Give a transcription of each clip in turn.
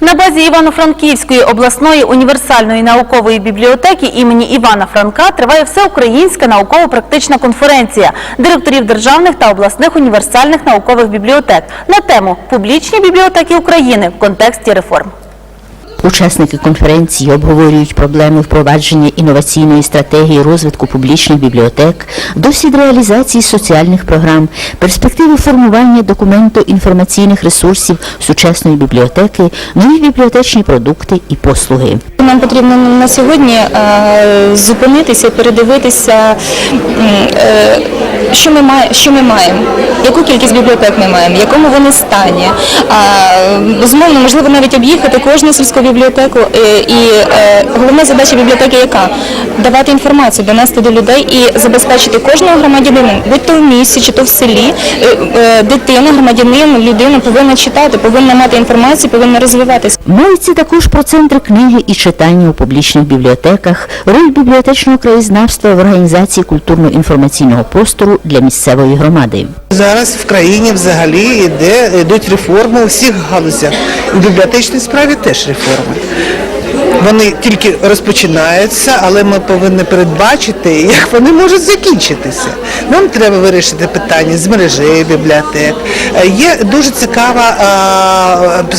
На базі Івано-Франківської обласної універсальної наукової бібліотеки імені Івана Франка триває всеукраїнська науково-практична конференція директорів державних та обласних універсальних наукових бібліотек на тему Публічні бібліотеки України в контексті реформ. Учасники конференції обговорюють проблеми впровадження інноваційної стратегії розвитку публічних бібліотек, досвід реалізації соціальних програм, перспективи формування документу інформаційних ресурсів сучасної бібліотеки, нові бібліотечні продукти і послуги. Нам потрібно на сьогодні е, зупинитися, передивитися, е, що ми маємо, що ми маємо, яку кількість бібліотек ми маємо, в якому вони стані. Безумовно, можливо, навіть об'їхати кожну сільську бібліотеку. Е, І е, головна задача бібліотеки яка? Давати інформацію, донести до людей і забезпечити кожного громадянина, будь то в місті чи то в селі, е, дитина, громадянин, людина повинна читати, повинна мати інформацію, повинна розвиватися. Мовиться також про центри книги і читання у публічних бібліотеках, роль бібліотечного краєзнавства в організації культурно-інформаційного простору для місцевої громади. Зараз в країні взагалі йде, йдуть реформи у всіх галузях. У бібліотечній справі теж реформи. Вони тільки розпочинаються, але ми повинні передбачити, як вони можуть закінчитися. Нам треба вирішити питання з мережею бібліотек. Є дуже цікава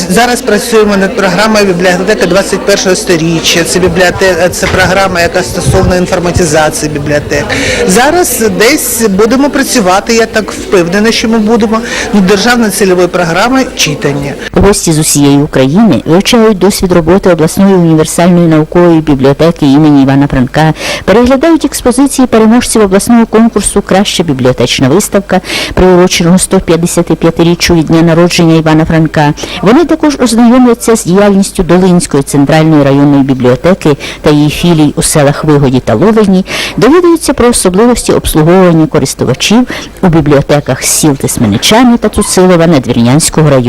зараз працюємо над програмою бібліотека 21-го сторіччя. Це бібліотека, це програма, яка стосовно інформатизації бібліотек. Зараз десь будемо працювати. Я так впевнена, що ми будемо над державною цільовою програмою читання. Гості з усієї України вивчають досвід роботи обласної універсальної наукової бібліотеки імені Івана Франка, переглядають експозиції переможців обласного конкурсу Краща бібліотечна виставка, приуроченого 155-річчю від дня народження Івана Франка. Вони також ознайомляться з діяльністю Долинської центральної районної бібліотеки та її філій у селах Вигоді та Ловені, довідуються про особливості обслуговування користувачів у бібліотеках сіл Тисменичани та Цуцилова Надвірнянського району.